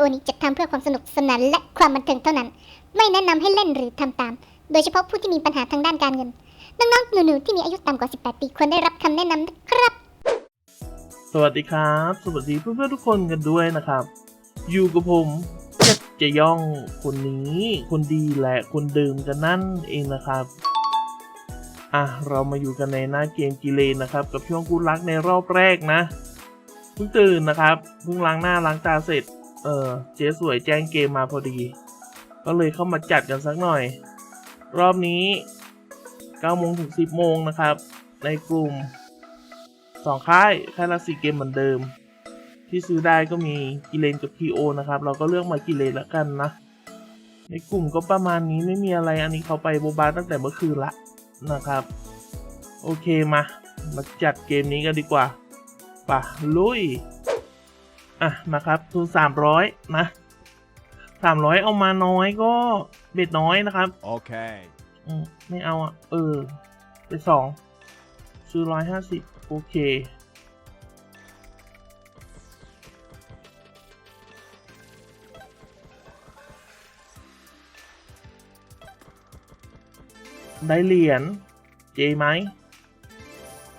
โอนี้จัดทำเพื่อความสนุกสนานและความบันเทิงเท่านั้น ไม่แนะนำให้เล่นหรือทำตาม โดยเฉพาะผู้ที่มีปัญหาทางด้านการเงิน น้องๆหนูๆที่มีอายุต่ำกว่า 18 ปีควรได้รับคำแนะนำนะครับ สวัสดีครับ สวัสดีเพื่อนๆทุกคนกันด้วยนะครับ อยู่กับผมเจ็ดจะย่องคนนี้ คนดีและคนเดิมกันนั่นเองนะครับอะเรามาอยู่กันในหน้าเกมกิเลนนะครับ กับช่วงกูรักในรอบแรกนะเพิ่งตื่นนะครับเพิ่งล้างหน้าล้างตาเสร็จ เออ เจ๊สวยแจ้งเกมมาพอดี ก็เลยเข้ามาจัดกันสักหน่อย รอบนี้9โมงถึง 10 โมงนะครับ ในกลุ่มสองค่ายค่ายละสีเกมเหมือนเดิม ที่ซื้อได้ก็มีกิเลนกับทีโอนะครับ เราก็เลือกมากิเลนล้วกันนะ ในกลุ่มก็ประมาณนี้ไม่มีอะไรอันนี้เขาไปโบบาตั้งแต่เมื่อคืนละนะครับ โอเคมา มาจัดเกมนี้กันดีกว่าป่ะลุย อะนะครับทุนสามร้อยนะสามร้อยเอามาน้อยก็เบ็ดน้อยนะครับ Okay. อืมไม่เอาอะ เออ ไปสองซื้อร้อยห้าสิบโอเค ได้เหรียญเจไหม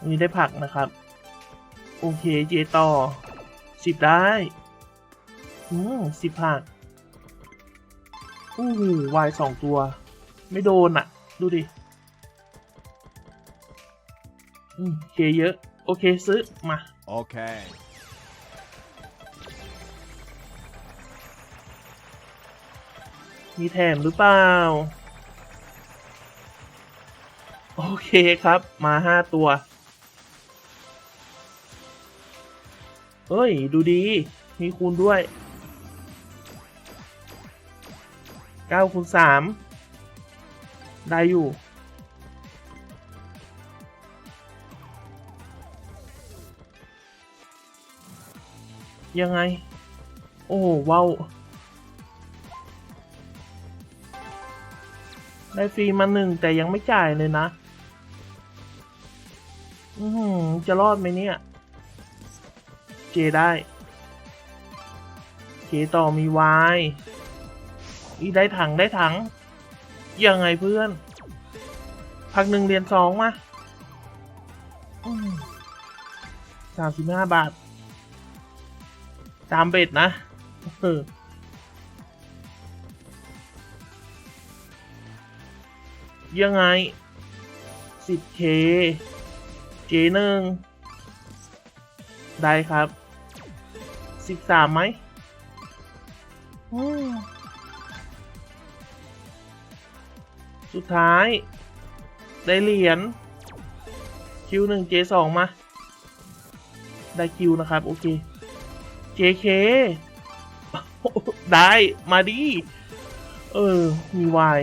มีได้ผักนะครับ โอเคเจต่อ สิบได้อืมสิบผักอู้หูวายสองตัว ไม่โดนอะ ดูดิอืมโอเคเยอะ โอเค ซื้อ มา Okay. มีแถมหรือเปล่า โอเคครับ มาห้าตัว เฮ้ย ดูดี มีคูณด้วยเก้าคูณสามได้อยู่ ยังไง โอ้ว้าว ได้ฟรีมาหนึ่งแต่ยังไม่จ่ายเลยนะ อือจะรอดไหมเนี่ย เจได้เจต่อมีวายอีได้ถังได้ถัง ยังไงเพื่อน พักหนึ่งเรียนสองมาสามสิบห้าบาท ตามเบ็ดนะเออยังไง 10k เจหนึ่ง ได้ครับ13ไหมอืมสุดท้าย ได้เหรียญคิวหนึ่งเจสองมา ได้คิวนะครับ โอเค JK ได้มาดิ เออ มีวาย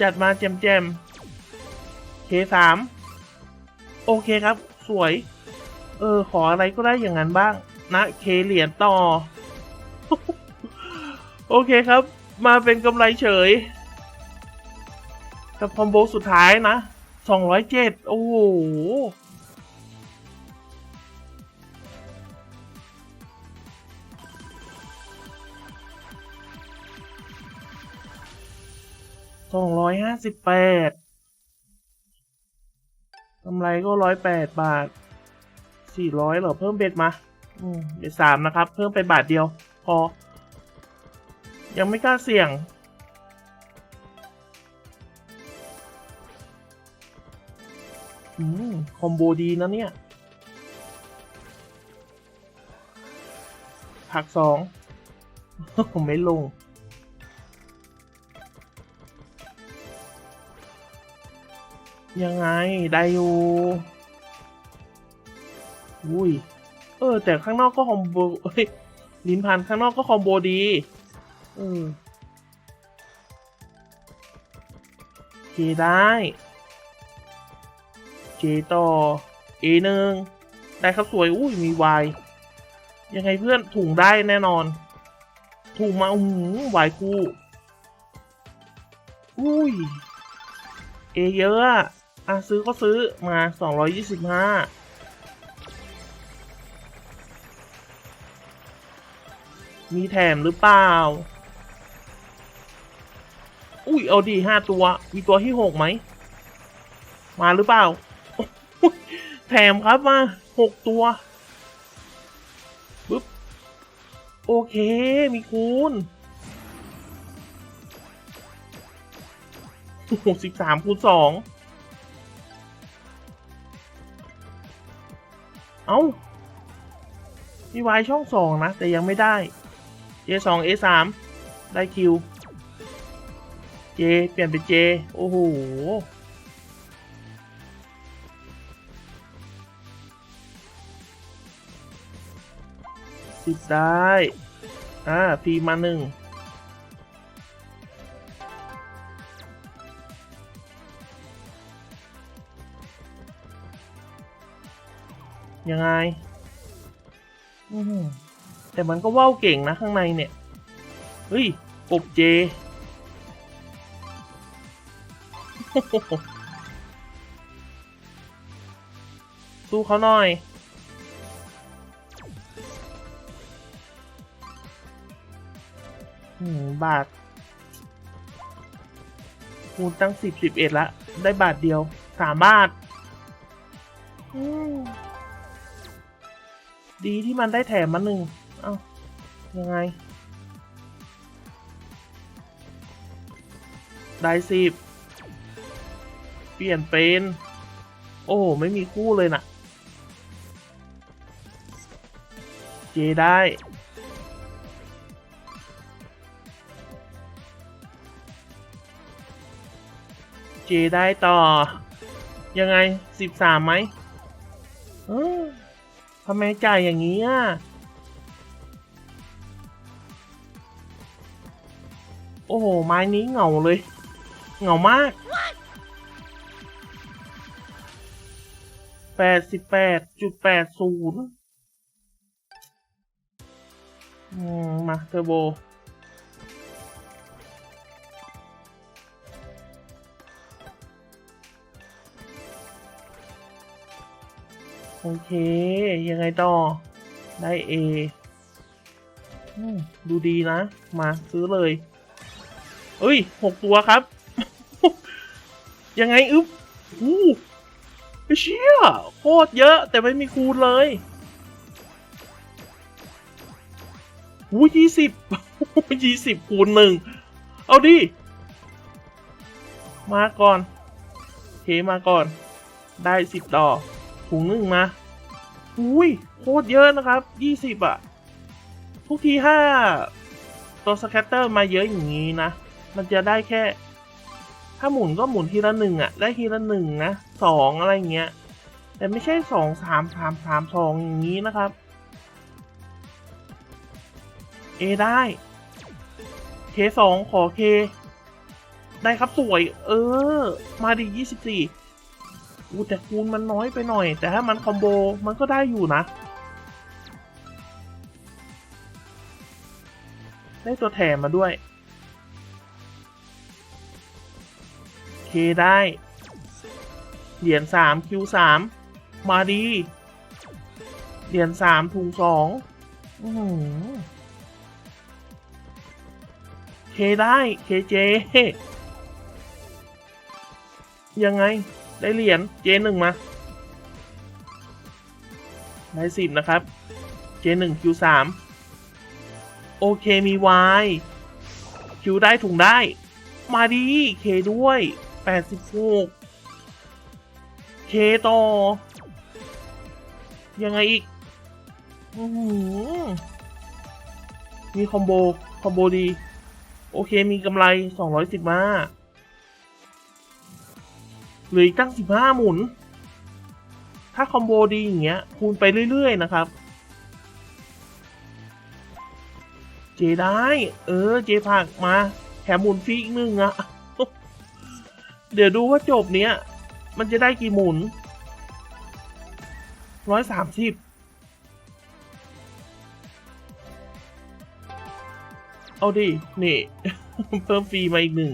จัดมาแจมแจมเคสามโอเคครับ สวย เออ ขออะไรก็ได้อย่างนั้นบ้าง นะ เคเหรียญต่อ โอเคครับ มาเป็นกำไรเฉย กับคอมโบสุดท้ายนะ207โอ้โหสองร้อยห้าสิบแปดกำไรก็ร้อยแปดบาท สี่ร้อยเหรอเพิ่มเบ็ดมาอืมเบ็ดสามนะครับ เพิ่มไปบาทเดียว พอ ยังไม่กล้าเสี่ยงอืมคอมโบดีนะเนี่ย ผักสองไม่ลงยังไง ได้อยู่ อุ้ย เออ แต่ข้างนอกก็คอมโบเอ้ยลิ้นพันข้างนอกก็คอมโบดี เออเคได้เจต่อเอหนึ่งได้ครับสวย อุ้ย มีวายยังไงเพื่อนถุงได้แน่นอน ถุงมาอืมวายคู่อุ้ย เอเยอะอะซื้อก็ซื้อมาสองร้อยยี่สิบห้า มีแถมหรือเปล่า อุ้ยเอาดีห้าตัว มีตัวที่หกไหม มาหรือเปล่า แถมครับมาหกตัวปึ๊บ โอเค มีคูณหกสิบสามคูณสอง เอ้ามีวายช่องสองนะ แต่ยังไม่ได้ J สอง A สามได้คิว J เปลี่ยนเป็น J โอ้โห สิบได้ อ่าฟีมาหนึ่งยังไง อืม แต่มันก็ว่าวเก่งนะข้างในเนี่ย เฮ้ยกบเจ สู้เขาหน่อยอืมบาทคูณตั้งสิบสิบเอ็ดละ ได้บาทเดียวสามบาท ดีที่มันได้แถมมาหนึ่ง ยังไง ได้สิบเปลี่ยนเป็น โอ้ ไม่มีคู่เลยนะเจได้ เจได้ต่อ ยังไงสิบสามไหมทำไมจ่ายอย่างนี้อะ อ้โห ไม้นี้เหงาเลย เหงามากแปดสิบแปดจุดแปดศูนย์มาเทอร์โบ โอเค ยังไงต่อ ได้ A อดูดีนะ มาซื้อเลย เอ้ยหกตัวครับ ยังไงอึ๊บอู้ไอ้เชี่ยโคตรเยอะแต่ไม่มีคูณเลยอู้ยี่สิบยี่สิบคูณหนึ่งเอาดิ มาก่อนเคมาก่อน ได้สิบดอกถุงหนึ่งมาอุ้ยโคตรเยอะนะครับยี่สิบอะทุกทีถ้าตัวสแคตเตอร์มาเยอะอย่างนี้นะ มันจะได้แค่ ถ้าหมุนก็หมุนทีละหนึ่งอะได้ทีละหนึ่งนะสองอะไรเงี้ย แต่ไม่ใช่สองสามสามสามสองอย่างนี้นะครับ เอได้ เคสองขอเค ได้ครับสวย เออ มาดียี่สิบสี่อูแต่คูณมันน้อยไปหน่อย แต่ถ้ามันคอมโบมันก็ได้อยู่นะ ได้ตัวแถมมาด้วย ได้ เหรียญสามคิวสามมาดี เหรียญสามถุงสองเคได้เคเจ ยังไง ได้เหรียญเจหนึ่งมา ได้สิบนะครับ เจหนึ่งคิวสามโอเคมีวายคิวได้ถุงได้ มาดีเคด้วย แปดสิบหกเคต่อ ยังไงอีกอือหือมีคอมโบ คอมโบดี โอเคมีกำไรสองร้อยสิบมาหลืออีกตั้งสิบห้าหมุน ถ้าคอมโบดีอย่างเงี้ย คูณไปเรื่อยๆนะครับ เจได้ เออ เจผักมา แถมหมุนฟรีอีกหนึ่งอะ เดี๋ยวดูว่าจบเนี้ย มันจะได้กี่หมุนร้อยสามสิบเอาดิ นี่ เพิ่มฟรีมาอีกหนึ่ง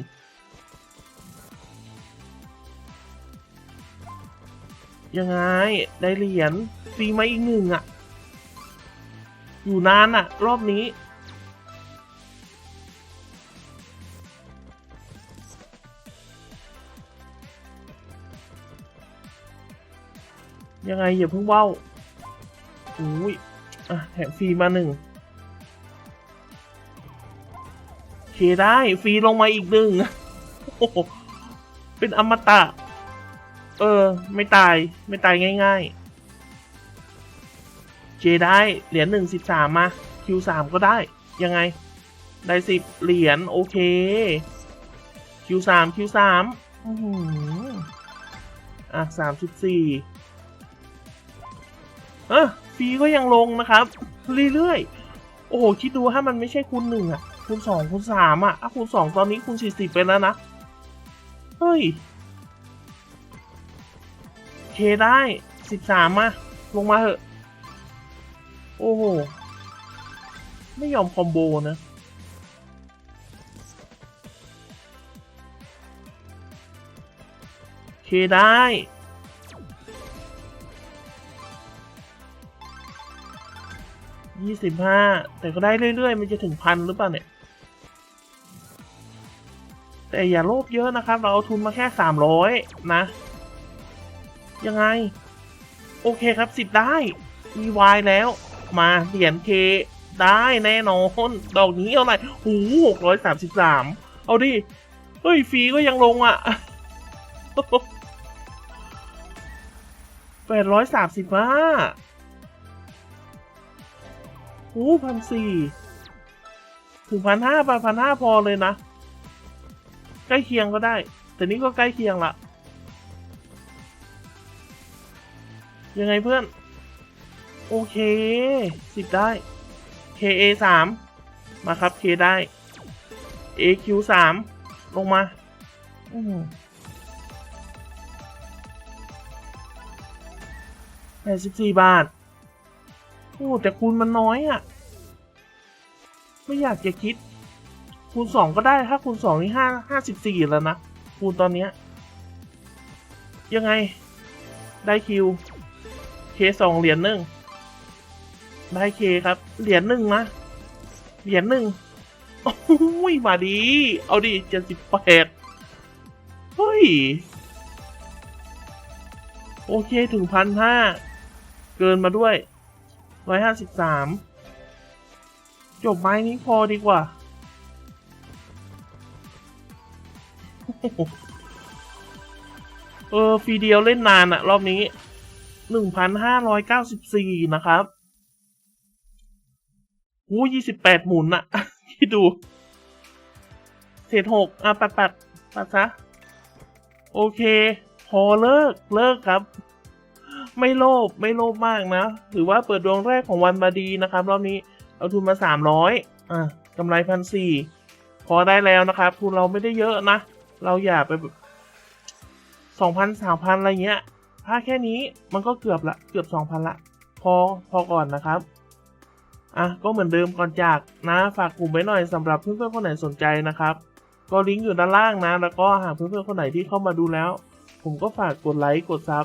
ยังไง ได้เหรียญฟรีมาอีกหนึ่งอะอยู่นานอะรอบนี้ ยังไงอย่าเพิ่งเว้าอุ้ยอะแถมฟรีมาหนึ่งเคได้ฟรีลงมาอีกหนึ่งเป็นอมตะ เออ ไม่ตายไม่ตายง่ายๆเคได้เหรียญหนึ่งสิบสามมาคิวสามก็ได้ ยังไง ได้สิบเหรียญโอเคคิวสามคิวสามอื้อหืออะสามสิบสี่ เออฟรีก็ยังลงนะครับ เรื่อยๆ โอ้โห คิดดูถ้ามันไม่ใช่คูณหนึ่งอะ คูณสองคูณสามอะอะคูณสองตอนนี้คูณสี่สิบไปแล้วนะ เฮ้ยเคได้สิบสามมาลงมาเถอะ โอ้โห ไม่ยอมคอมโบนะเคได้ ยี่สิบห้าแต่ก็ได้เรื่อยๆ มันจะถึงพันหรือเปล่าเนี่ย แต่อย่าโลภเยอะนะครับ เราเอาทุนมาแค่สามร้อยนะ ยังไง โอเคครับสิบได้มีวายแล้ว มาเหรียญเคได้แน่นอนดอกนี้เอาไหร่หูหกร้อยสามสิบสามเอาดิ เฮ้ยฟรีก็ยังลงอะแปดร้อยสามสิบห้า อ้พันสี่ถึงพันห้าไปพันห้าพอเลยนะ ใกล้เคียงก็ได้ แต่นี้ก็ใกล้เคียงละยังไงเพื่อน โอเคสิบได้ KA สามมาครับ K ได้ AQ สามลงมาแปดสิบสี่บาท โอ้แต่คูณมันน้อยอะ่ะ ไม่อยากจะคิด คูณสองก็ได้ถ้าคูณสองนี่ห้าห้าสิบสี่แล้วนะคูณตอนเนี้ยยังไง ได้คิว เคสองเหรียญหนึ่งได้เคครับ เหรียญหนึ่งนะ เหรียญหนึ่งโอ้ยมาดี เอาดิเจ็ดสิบแปดเฮ้ย โอเคถึงพันห้า เกินมาด้วย ร้อยห้าสิบสามจบไม้นี้พอดีกว่า เออฟีเดียวเล่นนานอะรอบนี้หนึ่งพันห้าร้อยเก้าสิบสี่นะครับหูยี่สิบแปดหมุนอะคิดดู เศษหกอะปัดปัดปัดซะ โอเค พอเลิก เลิกครับ ไม่โลภไม่โลภมากนะ ถือว่าเปิดดวงแรกของวันมาดีนะครับรอบนี้เอาทุนมาสามร้อยอะกำไรพันสี่พอได้แล้วนะครับทุนเราไม่ได้เยอะนะ เราอย่าไปสองพันสามพันอะไรเงี้ย ถ้าแค่นี้มันก็เกือบละเกือบสองพันละ พอพอก่อนนะครับอะก็เหมือนเดิมก่อนจากนะฝากกลุ่มไว้หน่อยสำหรับเพื่อนๆคนไหนสนใจนะครับ ก็ลิงก์อยู่ด้านล่างนะ แล้วก็หากเพื่อนๆคนไหนที่เข้ามาดูแล้ว ผมก็ฝากกดไลค์กดซับ